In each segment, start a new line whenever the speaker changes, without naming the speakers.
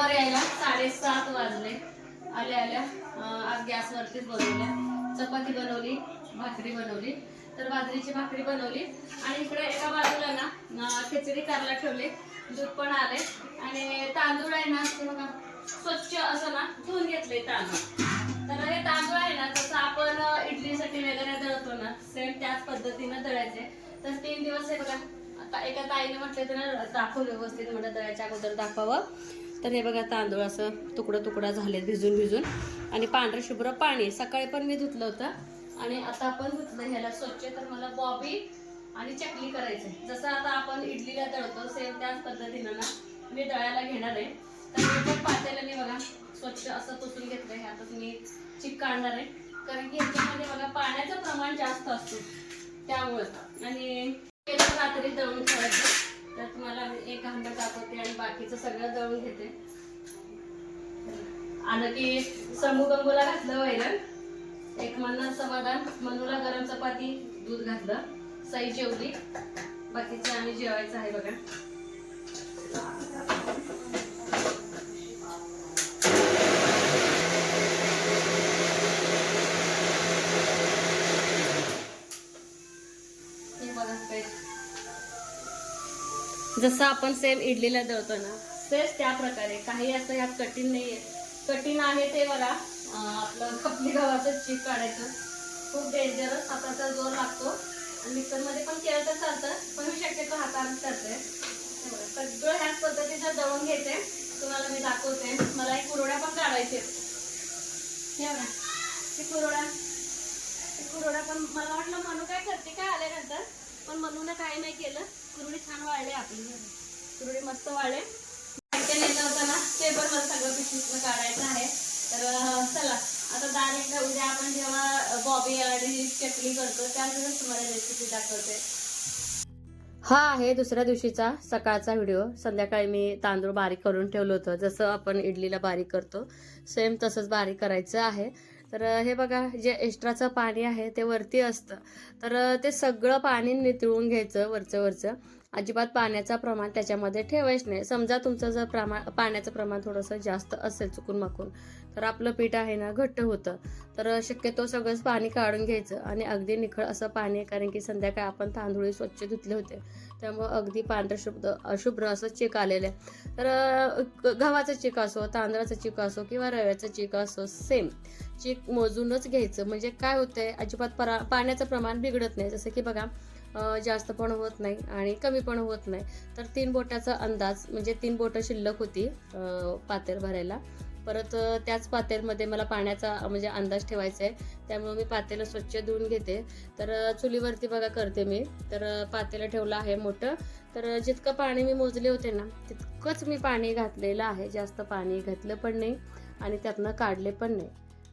कामावर यायला साडेसात वाजले. आल्या आल्या. आज गॅसवरतीच बनवल्या चपाती बनवली भाकरी बनवली. तर बाजरीची भाकरी बनवली. आणि इकडे एका बाजूला ना खिचडी करायला ठेवली. दूध पण आले आणि तांदूळ आहे ना ते बघा स्वच्छ असं ना धुवून घेतले तांदूळ. तर हे तांदूळ आहे ना जसं आपण इडलीसाठी वगैरे दळतो ना सेम त्याच पद्धतीनं दळायचे. तर तीन दिवस हे बघा एका ताईने म्हटलं तर दाखवलं व्यवस्थित म्हटलं दळायच्या अगोदर दाखवावं. तर हे बघा तांदूळ असं तुकडं तुकडा झाले भिजून भिजून. आणि पांढरं शुभ्र पाणी. सकाळी पण मी धुतलं होतं. आणि आता आपण धुतलं ह्याला स्वच्छ. तर मला बॉबी आणि चकली करायचं जसं आता आपण इडलीला दळतो सेम त्याच पद्धतीनं ना मी दळायला घेणार आहे. तर हे पण पातेलं मी बघा स्वच्छ असं पुसून आहे आता मी चिक काढणार आहे. कारण की ह्याच्यामध्ये बघा पाण्याचं प्रमाण जास्त असतो त्यामुळं. आणि केलं रात्री दळून ठेवायचं तर तुम्हाला एक हांडा दाखवते आणि बाकीचं सगळं दळून घेते. आणि समू गंगूला घातलं वैरण. एक मन्ना समाधान मनूला गरम चपाती दूध घातलं सई जेवली. बाकीचं आम्ही जेवायचं आहे बघा. जसं आपण सेम इडलीला दळतो ना तेच त्या प्रकारे. काही असं यात कठीण नाही आहे कठीण आहे ते बघा. आपलं खपली गव्हाचं चीक काढायचं. खूप डेंजरस हाताचा जोर लागतो. आणि मिक्सरमध्ये पण केलं तर चालतं पण मी शक्यतो हातानेच करते. सगळं ह्याच पद्धतीचं दळून घेते. तुम्हाला मी दाखवते. मला एक कुरोड्या पण काढायचे हे बघा. ती कुरड्या ती कुरड्या पण मला वाटलं मनू काय करते काय आल्यानंतर. पण मनूनं काही नाही केलं. कुरडी छान वाळले आपली. कुरडी मस्त वाळले. बँकेत नेलं होतं ना ते पण मला सगळं पिशवीतनं काढायचं आहे. तर चला आता दाल एकदा उद्या आपण जेव्हा बॉबी आणि चटणी करतो त्यावेळेस तुम्हाला रेसिपी दाखवते. हा आहे दुसऱ्या दिवशीचा सकाळचा व्हिडिओ संध्याकाळी मी तांदूळ बारीक करून ठेवलं होतं. जसं आपण इडलीला बारीक करतो सेम तसंच बारीक करायचं आहे. तर हे बघा जे एक्स्ट्राचं पाणी आहे ते वरती असतं. तर ते सगळं पाणी नितळून घ्यायचं वरचं वरचं. अजिबात पाण्याचं प्रमाण त्याच्यामध्ये ठेवायचं नाही. समजा तुमचं जर प्रमाण पाण्याचं प्रमाण थोडंसं जास्त असेल चुकून माकून तर आपलं पीठ आहे ना घट्ट होतं. तर शक्यतो सगळंच पाणी काढून घ्यायचं आणि अगदी निखळ असं पाणी आहे कारण की संध्याकाळी आपण तांदूळ स्वच्छ धुतले होते. त्यामुळं अगदी पांढरं शुभ्र अशुभ्र असं चिक आलेलं आहे. तर गव्हाचं चिक असो तांदळाचं चिक असो किंवा रव्याचं चिक असो सेम चिक मोजूनच घ्यायचं. म्हणजे काय होतंय अजिबात परा पाण्याचं प्रमाण बिघडत नाही. जसं की बघा जास्त पण होत नाही आणि कमी पण होत नाही. तर तीन बोटाचा अंदाज म्हणजे तीन बोटं शिल्लक होती पातेर पातेल भरायला. परत त्याच पातेलमध्ये मला पाण्याचा म्हणजे अंदाज ठेवायचा आहे. त्यामुळे मी पातेलं स्वच्छ धुवून घेते. तर चुलीवरती बघा करते मी. तर पातेलं ठेवलं आहे मोठं. तर जितकं पाणी मी मोजले होते ना तितकंच मी पाणी घातलेलं आहे. जास्त पाणी घातलं पण नाही आणि त्यातनं काढले पण नाही.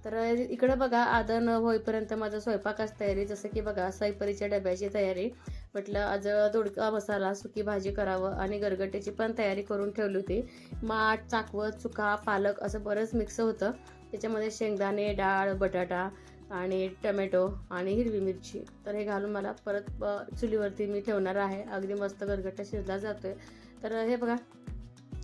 तर इकडं बघा आदन होईपर्यंत माझा स्वयंपाकाच तयारी जसं की बघा सैपरीच्या डब्याची तयारी. म्हटलं आज दोडका मसाला सुकी भाजी करावं आणि गरगट्याची पण तयारी करून ठेवली होती. माठ चाकवत चुका पालक असं बरंच मिक्स होतं. त्याच्यामध्ये शेंगदाणे डाळ बटाटा आणि टमॅटो आणि हिरवी मिरची. तर हे घालून मला परत चुलीवरती मी ठेवणार आहे. अगदी मस्त गरगट्टा शिजला जातोय. तर हे बघा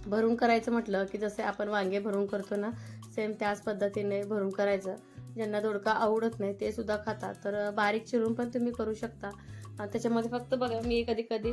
भरून करायचं म्हटलं की जसे आपण वांगे भरून करतो ना सेम त्याच पद्धतीने भरून करायचं. ज्यांना दोडका आवडत नाही ते सुद्धा खातात. तर बारीक चिरून पण तुम्ही करू शकता. त्याच्यामध्ये फक्त बघा मी कधी कधी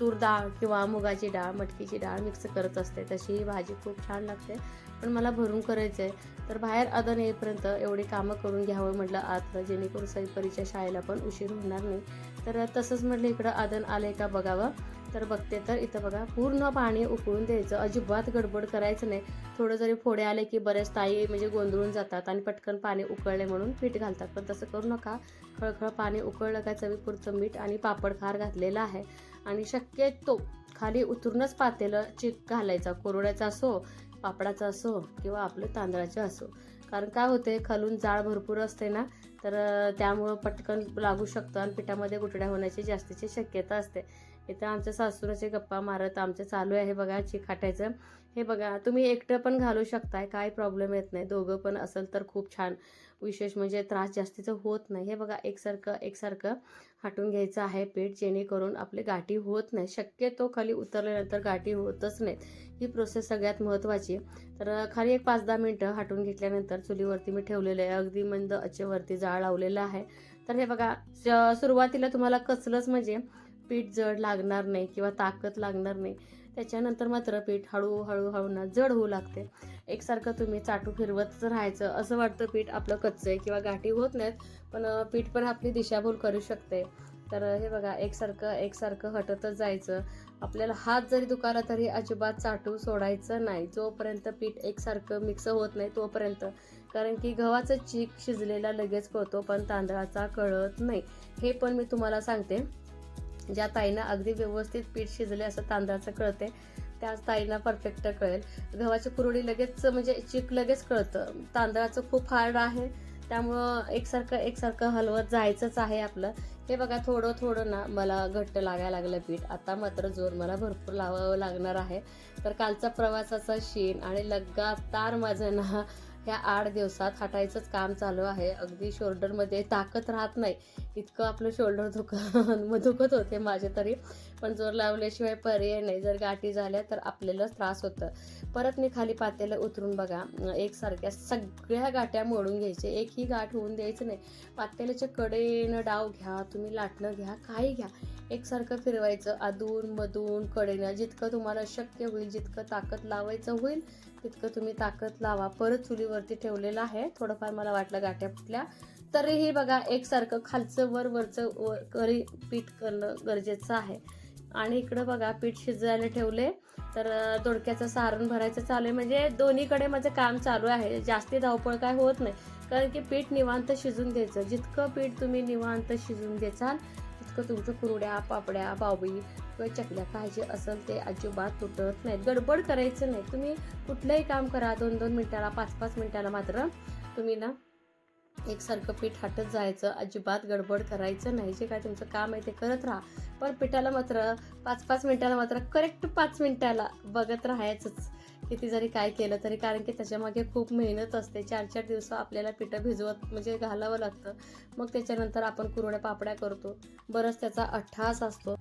तूर डाळ किंवा मुगाची डाळ मटकीची डाळ मिक्स करत असते. तशी ही भाजी खूप छान लागते. पण मला भरून करायचं आहे तर बाहेर अदन येईपर्यंत एवढी कामं करून घ्यावं म्हटलं आतलं जेणेकरून सैपरीच्या शाळेला पण उशीर होणार नाही. तर तसंच म्हटलं इकडं आदन आहे का बघावं. तर बघते तर इथं बघा पूर्ण पाणी उकळून द्यायचं. अजिबात गडबड करायचं नाही. थोडं जरी फोडे आले की बरेच ताई म्हणजे गोंधळून जातात आणि पटकन पाणी उकळले म्हणून पीठ घालतात. पण तसं करू नका. खळखळ पाणी उकळलं का चवीपुरचं मीठ आणि पापड खार घातलेलं आहे. आणि शक्यतो खाली उतरूनच पातेलं चिक घालायचा. कोरड्याचा असो पापडाचा असो किंवा आपलं तांदळाचं असो. कारण काय होते खालून जाळ भरपूर असते ना तर त्यामुळं पटकन लागू शकतं आणि पिठामध्ये गुटड्या होण्याची जास्तीची शक्यता असते. इथं आमच्या सासूराचे गप्पा मारत आमचं चालू आहे बघा चिखाटायचं हे बघा तुम्ही एकटं पण घालू शकताय काय प्रॉब्लेम येत नाही. दोघं पण असेल तर खूप छान. विशेष म्हणजे त्रास जास्तीचं होत नाही. हे बघा एकसारखं एकसारखं हाटून घ्यायचं आहे पीठ जेणेकरून आपली गाठी होत नाही. शक्यतो खाली उतरल्यानंतर गाठी होतच नाहीत. ही प्रोसेस सगळ्यात महत्त्वाची तर खाली एक पाच दहा मिनटं हाटून घेतल्यानंतर चुलीवरती मी ठेवलेलं आहे. अगदी मंद अच्छेवरती जाळ लावलेलं आहे. तर हे बघा सुरुवातीला तुम्हाला कसलंच म्हणजे पीठ जड लागणार नाही किंवा ताकद लागणार नाही. त्याच्यानंतर मात्र पीठ हळूहळू हळू ना जड होऊ लागते. एकसारखं तुम्ही चाटू फिरवत राहायचं असं वाटतं पीठ आपलं कच्चं आहे किंवा गाठी होत नाहीत पण पीठ पण आपली दिशाभूल करू शकते. तर हे बघा एकसारखं एकसारखं हटतच जायचं. आपल्याला हात जरी दुखाला तरी अजिबात चाटू सोडायचं नाही. जोपर्यंत पीठ एकसारखं मिक्स होत नाही तोपर्यंत. कारण की गव्हाचं चीक शिजलेला लगेच पळतो पण तांदळाचा कळत नाही. हे पण मी तुम्हाला सांगते. ज्या ताईंना अगदी व्यवस्थित पीठ शिजले असं तांदळाचं कळते त्याच ताईंना परफेक्ट कळेल. गव्हाची कुरडी लगेच म्हणजे चिक लगेच कळतं. तांदळाचं खूप हार्ड आहे त्यामुळं एकसारखं एकसारखं हलवत जायचंच आहे आपलं. हे बघा थोडं थोडं ना मला घट्ट लागायला लागलं पीठ. आता मात्र जोर मला भरपूर लावावं लागणार आहे. तर कालचा प्रवासाचा शीण आणि लगातार माझं ना ह्या आठ दिवसात हटायचंच काम चालू आहे. अगदी शोल्डरमध्ये ताकद राहत नाही. इतकं आपलं शोल्डर दुख दुखत होते माझे तरी. पण जोर लावल्याशिवाय पर्याय नाही. जर गाठी झाल्या तर आपल्यालाच त्रास होतं. परत मी खाली पातेलं उतरून बघा. एकसारख्या सगळ्या गाठ्या मोडून घ्यायचे. एकही गाठ होऊन द्यायचं नाही. पातेल्याच्या कडेनं डाव घ्या. तुम्ही लाटणं घ्या. काही घ्या. एकसारखं फिरवायचं अधून मधून कडेनं. जितकं तुम्हाला शक्य होईल जितकं ताकद लावायचं होईल तितकं तुम्ही ताकद लावा. परत चुलीवरती ठेवलेलं आहे. थोडंफार मला वाटलं गाठ्या फुटल्या. तरीही बघा एकसारखं खालचं वर वरचं वर करी पीठ करणं गरजेचं आहे. आणि इकडं बघा पीठ शिजायला ठेवले. तर दोडक्याचं सारण भरायचं चालू आहे. म्हणजे दोन्हीकडे माझं काम चालू आहे. जास्ती धावपळ काय होत नाही. कारण की पीठ निवांत शिजून द्यायचं जितकं पीठ तुम्ही निवांत शिजून द्याल तितकं तुमचं कुरड्या पापड्या बावळी किंवा चकल्या काय जे असेल ते अजिबात तुटत नाहीत. गडबड करायचं नाही. तुम्ही कुठलंही काम करा दोन दोन मिनिटाला पाच पाच मिनिटाला मात्र तुम्ही ना एकसारखं पीठ हाटत जायचं अजिबात गडबड करायचं नाही. जे काय तुमचं काम आहे ते करत राहा. पण पिठाला मात्र पाच पाच मिनिटाला मात्र करेक्ट पाच मिनिटाला बघत राहायचंच. किती जरी काय केलं तरी कारण की त्याच्यामागे खूप मेहनत असते. चार चार दिवस आपल्याला पिठं भिजवत म्हणजे घालावं लागतं. मग त्याच्यानंतर आपण कुरड्या पापड्या करतो. बरंच त्याचा अठ्ठास असतो.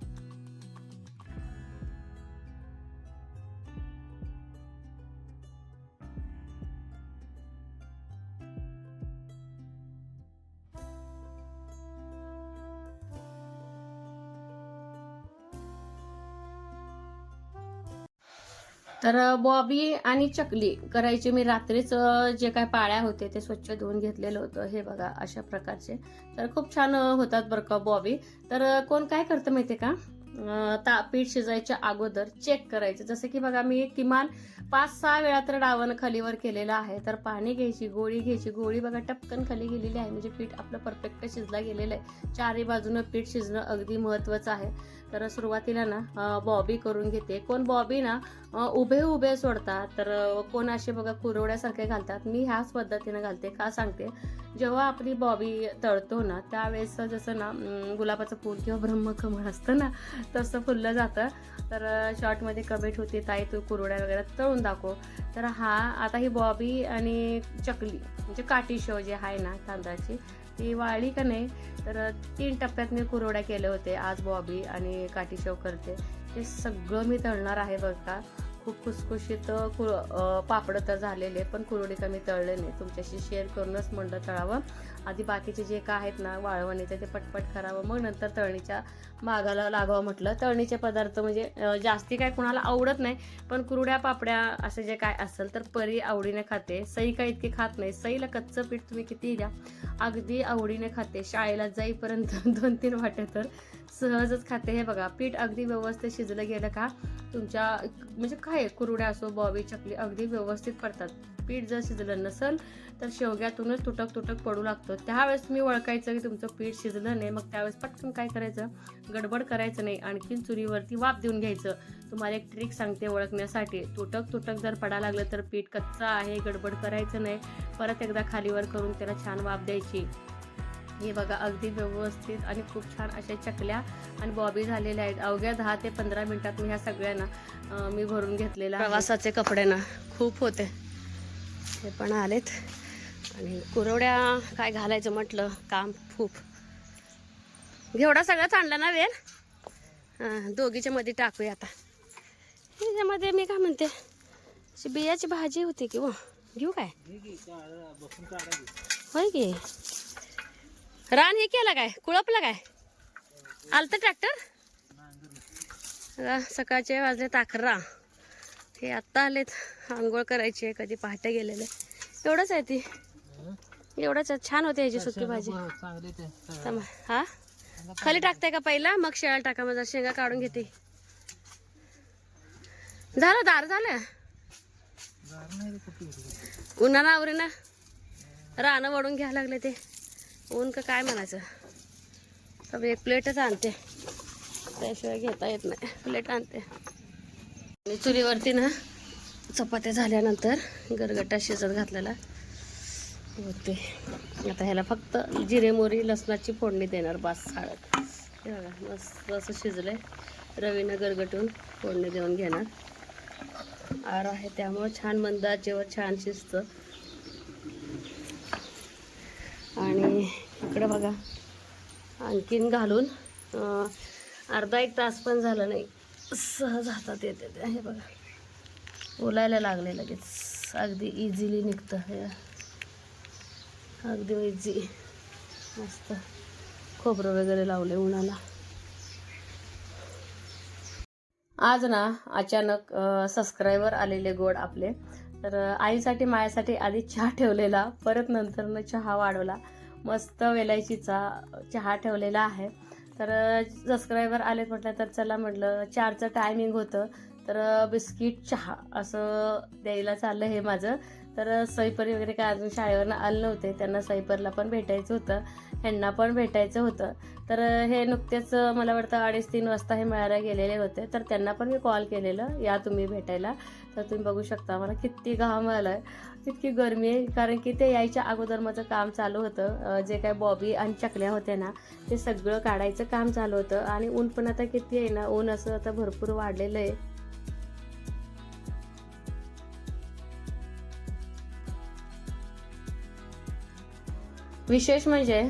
तर बॉबी आणि चकली करायची. मी रात्रीच जे काय पाळ्या होते ते स्वच्छ धुवून घेतलेलं होतं. हे बघा अशा प्रकारचे. तर खूप छान होतात बरं का बॉबी. तर कोण काय करतं माहितीये का? ता पीठ शिजायच्या अगोदर चेक करायचं. जसं की बघा मी किमान पाच सहा वेळा तर डावण खालीवर केलेलं आहे. तर पाणी घ्यायची गोळी घ्यायची. गोळी बघा टपकन खाली गेलेली आहे. म्हणजे पीठ आपलं परफेक्ट शिजला गेलेलं आहे. चारही बाजूनं पीठ शिजणं अगदी महत्त्वाचं आहे. तर सुरुवातीला ना बॉबी करून घेते. कोण बॉबी ना उभे उभे सोडतात. तर कोण असे बघा कुरवड्यासारखे घालतात. मी ह्याच पद्धतीनं घालते. का सांगते? जेव्हा आपली बॉबी तळतो ना त्यावेळेस जसं ना गुलाबाचं फूल किंवा ब्रह्मकमळ असतं ना तसं फुललं जातं. तर शॉर्टमध्ये कमेंट होते ताई तू कुरवड्या वगैरे तळून दाखव. तर हा आता ही बॉबी आणि चकली म्हणजे काठी शेव जे आहे ना तांदळाची ती वाळली का नाही तर तीन टप्प्यात मी कुरवड्या केले होते आज बॉबी आणि काठी शेव करते. हे सगळं मी तळणार आहे बघ का. खूप खुसखुशीत कु पापडं तर झालेले पण कुरवडी कमी तळले नाही. तुमच्याशी शेअर करूनच म्हणलं तळावं. आधी बाकीचे जे काय आहेत ना वाळवणीचे ते पटपट करावं मग नंतर तळणीच्या मागाला लागावं म्हटलं. तळणीचे पदार्थ म्हणजे जास्ती काय कुणाला आवडत नाही पण कुरड्या पापड्या असं जे काय असेल तर परी आवडीने खाते. सई काय इतकी खात नाही. सईला कच्चं पीठ तुम्ही कितीही द्या अगदी आवडीने खाते. शाळेला जाईपर्यंत दोन तीन वाटे तर सहजच खाते. हे बघा पीठ अगदी व्यवस्थित शिजलं गेलं का तुमच्या म्हणजे काय कुरड्या असो बॉबी चकली अगदी व्यवस्थित पडतात. पीठ जर शिजलं नसेल तर शेवग्यातूनच तुटक तुटक पडू लागतं. त्यावेळेस मी ओळखायचं की तुमचं पीठ शिजलं नाही मग त्यावेळेस पटकन काय करायचं? गडबड करायचं नाही आणखीन चुरीवरती वाफ देऊन घ्यायचं. तुम्हाला एक ट्रिक सांगते ओळखण्यासाठी. तुटक तुटक जर पडा लागलं तर पीठ कच्चं आहे गडबड करायचं नाही. परत एकदा खालीवर करून त्याला छान वाफ द्यायची. हे बघा अगदी व्यवस्थित आणि खूप छान अशा चकल्या आणि बॉबी झालेल्या आहेत. अवघ्या दहा ते पंधरा मिनिटात मी ह्या सगळ्यांना मी भरून घेतलेला प्रवासाचे कपडे ना खूप होते. हे पण आलेत. आणि कुरवड्या काय घालायचं म्हटलं काम खूप. घेवडा सगळाच आणला ना वेल? हां दोघीच्या मध्ये टाकूया आता. ह्याच्यामध्ये मी काय म्हणते बियाची भाजी होती की घेऊ काय? होय की? रान हे केलं काय? कुळपला काय? आलतं ट्रॅक्टर? सकाळचे वाजले अकरा. हे आत्ता आलेत. आंघोळ करायची कधी पहाटे गेलेले. एवढंच आहे ती. एवढंच छान होते याची सुकी भाजी. हा? खाली टाकते का पहिला? मग शेळा टाका. माझा शेंगा काढून घेते. झालं? दार झालं? उन्हाळा आवरे ना. रानं वडून घ्यायला लागले ते. ऊन का काय म्हणायचं? तर एक प्लेटच आणते. त्याशिवाय घेता येत नाही. प्लेट आणते. आणि चुलीवरती ना चपात्या झाल्यानंतर गरगटा शिजत घातलेला. होते आता ह्याला फक्त जिरे मोरी लसणाची फोडणी देणार बास हळद. हे बघा मस्त असं शिजलंय. रवीनं गरगटून फोडणी देऊन घेणार. आर आहे त्यामुळं छान मंदात जेवण छान शिजतं. आणि इकडे बघा आणखीन घालून अर्धा एक तास पण झालं नाही. सहज हातात येते ते. हे बघा. ओलायला लागले लगेच. अगदी इझिली निघतं हे. अगदी इझी मस्त. खोबरं वगैरे लावले उन्हाला. आज ना अचानक सबस्क्रायबर आलेले गोड आपले. तर आईसाठी माझ्यासाठी आधी चहा ठेवलेला. परत नंतरनं चहा वाढवला. मस्त वेलायचीचा चहा ठेवलेला आहे. तर सबस्क्रायबर आले म्हटलं तर चला म्हटलं चारचं टायमिंग होतं. तर बिस्किट चहा असं द्यायला चाललं हे माझं. तर सईपरी वगैरे काय अजून शाळेवरनं आले नव्हते. त्यांना सईपरला पण भेटायचं होतं. ह्यांना पण भेटायचं होतं. तर हे नुकतेच मला वाटतं अडीच तीन वाजता हे मिळायला गेलेले होते. तर त्यांना पण मी कॉल केलेलं या तुम्ही भेटायला. तर तुम्ही बघू शकता मला किती घाम आला आहे इतकी गरमी आहे. कारण की ते यायच्या अगोदर माझं काम चालू होतं. जे काय बॉबी आणि चकल्या होत्या ना ते सगळं काढायचं काम चालू होतं. आणि ऊन पण आता किती आहे ना ऊन असं आता भरपूर वाढलेलं आहे. विशेष म्हणजे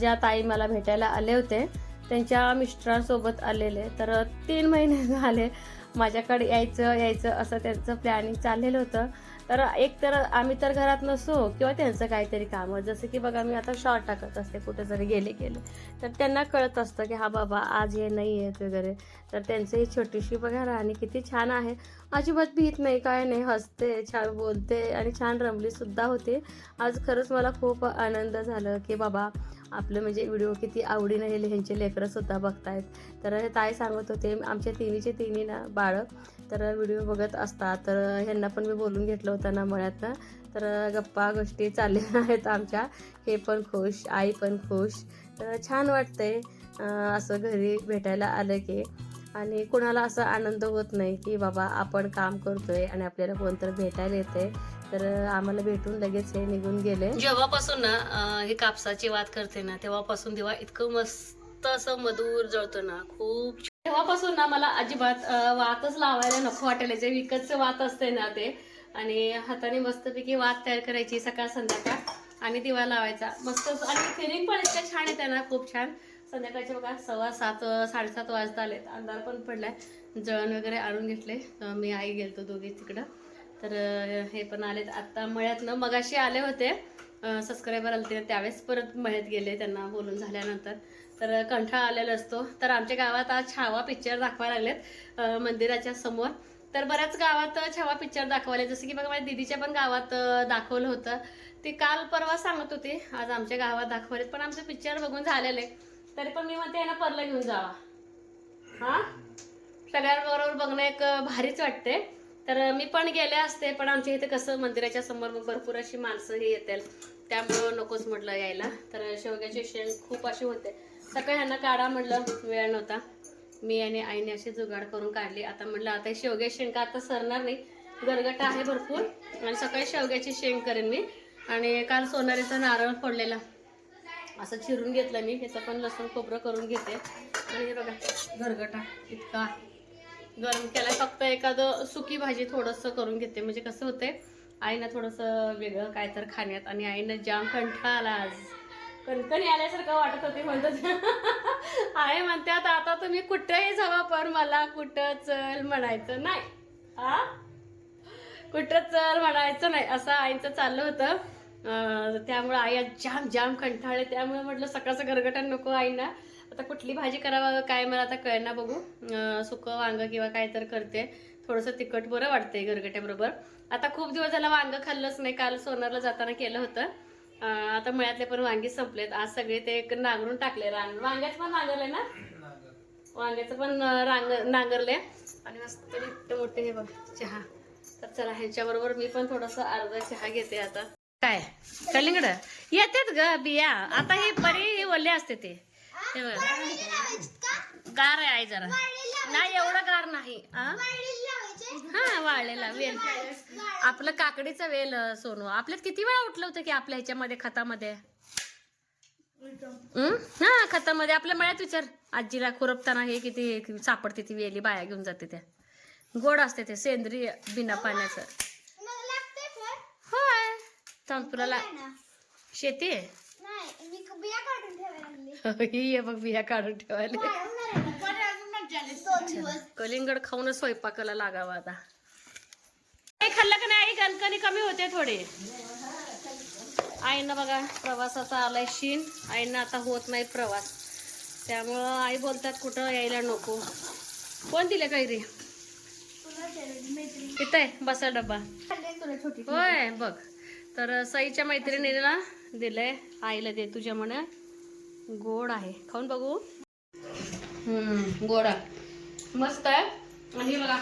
ज्या ताई मला भेटायला आले होते त्यांच्या मिस्टरांसोबत आलेले. तर तीन महिने झाले माझ्याकडे यायचं यायचं असं त्यांचं प्लॅनिंग चाललेलं होतं. तर एक तर आम्ही तर घरात नसो किंवा त्यांचं काहीतरी काम. जसं की बघा मी आता शॉर्ट टाकत असते कुठे जरी गेले गेले तर त्यांना कळत असतं की हा बाबा आज हे नाही आहेत वगैरे. तर त्यांचं ही छोटीशी बघा राणी किती छान आहे. अजिबात भीत नाही काय नाही हसते छान बोलते आणि छान रमलीसुद्धा होते. आज खरंच मला खूप आनंद झालं की बाबा आपलं म्हणजे व्हिडिओ किती आवडीनं हे ह्यांचे लेकरंसुद्धा बघतायत. तर हे ताई सांगत होते आमच्या तिन्हीचे तिन्ही ना बाळं तर व्हिडिओ बघत असतात तर ह्यांना पण मी बोलून घेतलं होतं ना मळ्यातनं तर गप्पा गोष्टी चालल्या आहेत आमच्या. हे पण खुश आई पण खुश. तर छान वाटतंय असं घरी भेटायला आलं की. आणि कुणाला असा आनंद होत नाही की बाबा आपण काम करतोय आणि आपल्याला कोणतरी भेटायला येते तर आम्हाला भेटून लगेच हे निघून गेले. जेव्हापासून ना हे कापसाची वाद करते ना तेव्हापासून दिवा इतकं मस्त असं मधुर जळतो ना खूप तेव्हापासून ना मला अजिबात वातच लावायला नको वाटायला. जे विकतचं वात असते ना ते. आणि हाताने मस्तपैकी वात तयार करायची सकाळ संध्याकाळ. आणि दिवा लावायचा. मस्त आणि फिलिंग पण इतकं छान येते ना खूप छान. संध्याकाळचे बघा सव्वा सात साडेसात वाजता आलेत. अंधार पण पडलाय. जळण वगैरे आणून घेतले मी आई गेलतो दोघी तिकडं. तर हे पण आलेत. आत्ता मळ्यातनं मगाशी आले होते. सबस्क्रायबर आले होते त्यावेळेस परत मळ्यात गेले त्यांना बोलून झाल्यानंतर. तर कंठाळा आलेला असतो. तर आमच्या गावात आज छावा पिक्चर दाखवायला लागलेत मंदिराच्या समोर. तर बऱ्याच गावात छावा पिक्चर दाखवले जसं की बघा माझ्या दिदीच्या पण गावात दाखवलं होतं. ते काल परवा सांगत होते आज आमच्या गावात दाखवलेत पण आमचं पिक्चर बघून झालेले तरी पण मी म्हणते यांना परलं घेऊन जावा. हा? सगळ्यांबरोबर बघणं एक भारीच वाटते तर मी पण गेले असते पण आमच्या इथे कसं मंदिराच्या समोर भरपूर अशी माणसं हे येतील. त्यामुळं नकोच म्हटलं यायला. तर शेवग्याचे शेण खूप असे होते. सकाळी ह्यांना काढा म्हटलं वेळ नव्हता. मी आणि आईने अशी जुगाड करून काढली. आता म्हटलं आता हे शेवग्या शेंगा आता सरणार नाही. गरगटा आहे भरपूर. आणि सकाळी शेवग्याची शेंग करेन मी. आणि काल सोनारीचा नारळ फोडलेला. असं चिरून घेतलं मी. ह्याचं पण लसूण खोबरं करून घेते. आणि हे बघा गरगटा इतका. गरम केला. फक्त एखादं सुकी भाजी थोडंसं करून घेते. म्हणजे कसं होते आईनं थोडंसं वेगळं काय तर खाण्यात आणि आईनं जाम कंठाळा आला आज. कणकणी आल्यासारखं वाटत होती म्हणतात आई म्हणतात आता तुम्ही कुठेही जावा पण मला कुठं चल म्हणायचं नाही. हा कुठं चल म्हणायचं नाही असं आईचं चाललं होतं. त्यामुळं आई जाम जाम कंठाळे त्यामुळे म्हटलं सकाळचं गरगटण नको आईना. आता कुठली भाजी करावं काय मला आता कळना बघू. सुकं वांग किंवा काय तर करते. थोडंसं तिखट बरं वाटतंय गरगट्याबरोबर. आता खूप दिवस झाला वांगं खाल्लंच नाही काल सोनारला जाताना केलं होतं. आता मळ्यातले पण वांगी संपलेत. आज सगळे ते एक नांगरून टाकले रांग वांग्याचं पण नांगरले ना? वांग्याचं पण रांग नांगरले आणि मस्त मोठे मोठे हे बघ चहा. तर चला ह्याच्याबरोबर मी पण थोडस अर्धा चहा घेते आता. काय? कलिंगड येतात ग बिया. आता हे परी ओले असते ते. बघ. गार आहे आई जरा. नाही एवढं गार नाही. आ? हा वाळलेला वेल. आपलं काकडीचा वेल सोनू. आपल्यात किती वेळा उठलं होतं की आपल्या ह्याच्यामध्ये खतामध्ये? हं? खतामध्ये. आपल्या मळ्यात विचार. आजीला खुरपताना हे किती सापडते ती वेली बाया घेऊन जाते त्या. गोड असते ते सेंद्रिय बिना पाण्याचं. होय. तुला शेती आहे? ही आहे बघ बिया काढून ठेवायला. कलिंगड खाऊनच स्वयंपाकाला लागावा आता. काही खाल्लं का नाही आई? कणकणी कमी होते थोडे. आईनं बघा प्रवासाचा आलाय शीन आईनं आता होत नाही प्रवास. त्यामुळं आई बोलतात कुठं यायला नको. कोण दिले काही रे? इथं आहे बसा डबा होय बघ. तर सईच्या मैत्रिणीला दिलंय आईला दे तुझ्या म्हण. गोड आहे. खाऊन बघू. गोड. आहे मस्त आहे. आणि बघा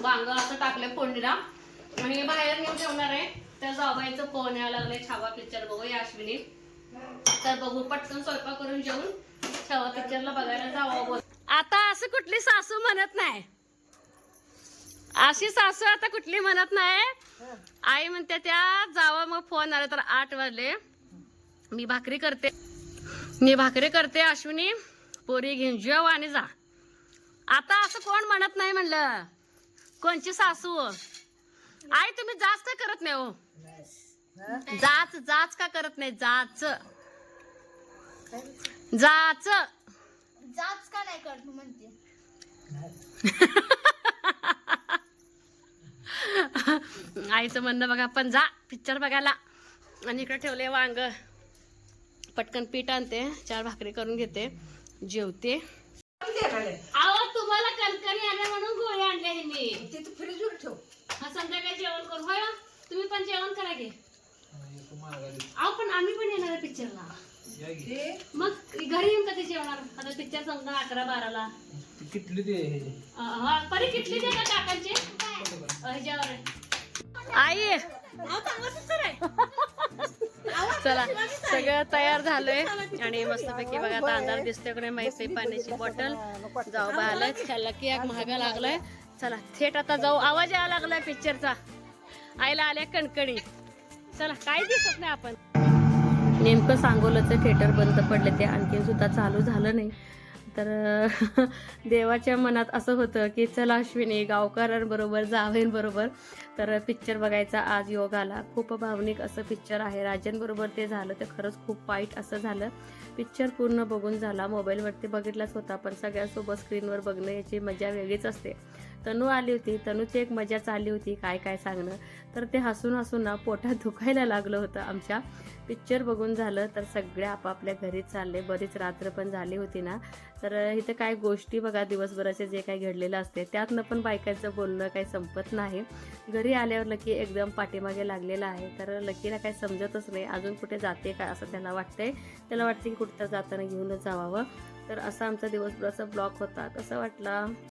वांग असं टाकलंय फोडणीला. आणि बाहेर नेऊन ठेवणार आहे. त्या जाबाईचं फोन यायला लागले छावा पिक्चर बघू या अश्विनी. तर बघू पटकन स्वयंपाक करून जेवून छावा पिक्चरला बघायला जावा बोल. आता असं कुठली सासू म्हणत नाही. अशी सासू आता कुठली म्हणत नाही. आई म्हणते त्या जावा मग फोन आला तर आठ वाजले. मी भाकरी करते. मी भाकरी करते अश्विनी. पोरी घेऊन जेव आणि जा. आता असं कोण म्हणत नाही म्हणलं? कोणची सासू? आई तुम्ही जाच का करत नाही हो? जाच जाच का करत नाही? जाच. जाच.
जाच का नाही करत म्हणते?
आईचं म्हणणं बघा पण जा पिक्चर बघायला. आणि इकडे ठेवले वांग. पटकन पीठ आणते चार भाकरी करून घेते. जेवते. आहो तुम्हाला कणकणी आल्या म्हणून गोळी आणले हे मी
तिथं फ्रीजवर ठेव.
हा संध्याकाळी जेवण करू. होय हो? तुम्ही पण जेवण करा घे अहो पण आम्ही पण येणार आहे पिक्चरला.
ते?
मग घरी येऊन कधी जेवणार? आता पिक्चर संपणार अकरा बाराला.
किटली ते
अ, हा, परी किटली दे का काकांची. अ, ह्याच्यावर आहे. आई. चला सगळं तयार झालंय. आणि मस्तपैकी बघा आता अंधार दिसतोय का माहिती पाण्याची बॉटल. जाऊ बाहेर आलाय. की एक महागा लागलाय. चला थेट आता जाऊ. आवाज यायला लागलाय पिक्चरचा आईला आल्या कणकणी. चला काय दिसत नाही आपण. नेमकं सांगोलचं थिएटर बंद पडले ते आणखीन सुद्धा चालू झालं नाही. तर देवाच्या मनात असं होतं की चला अश्विनी गावकऱ्यांबरोबर जावेंबरोबर. तर पिक्चर बघायचा आज योग आला. खूप भावनिक असं पिक्चर आहे. राजनबरोबर ते झालं ते खरंच खूप वाईट असं झालं. पिक्चर पूर्ण बघून झाला. मोबाईलवरती बघितलाच होता पण सगळ्यांसोबत स्क्रीनवर बघणं याची मजा वेगळीच असते. तनू आली होती तनूची एक मजा चालली होती काय काय सांगणं. तर ते हसून हसून ना पोटात दुखायला लागलं होतं आमच्या. पिक्चर बघून झालं तर सगळे आपापल्या घरी चालले. बरीच रात्र पण झाली होती ना. तर इथं काय गोष्टी बघा दिवसभराचे जे काही घडलेलं असते त्यातनं पण बायकांचं बोलणं काही संपत नाही. घरी आल्यावर लकी एकदम पाठीमागे लागलेला आहे. तर लकीला काही समजतच नाही अजून कुठे जाते का असं त्याला वाटतंय. त्याला वाटते की कुठं जाताना घेऊनच जावावं तर असा आमचा दिवसभराचा ब्लॉक होता. कसं वाटला?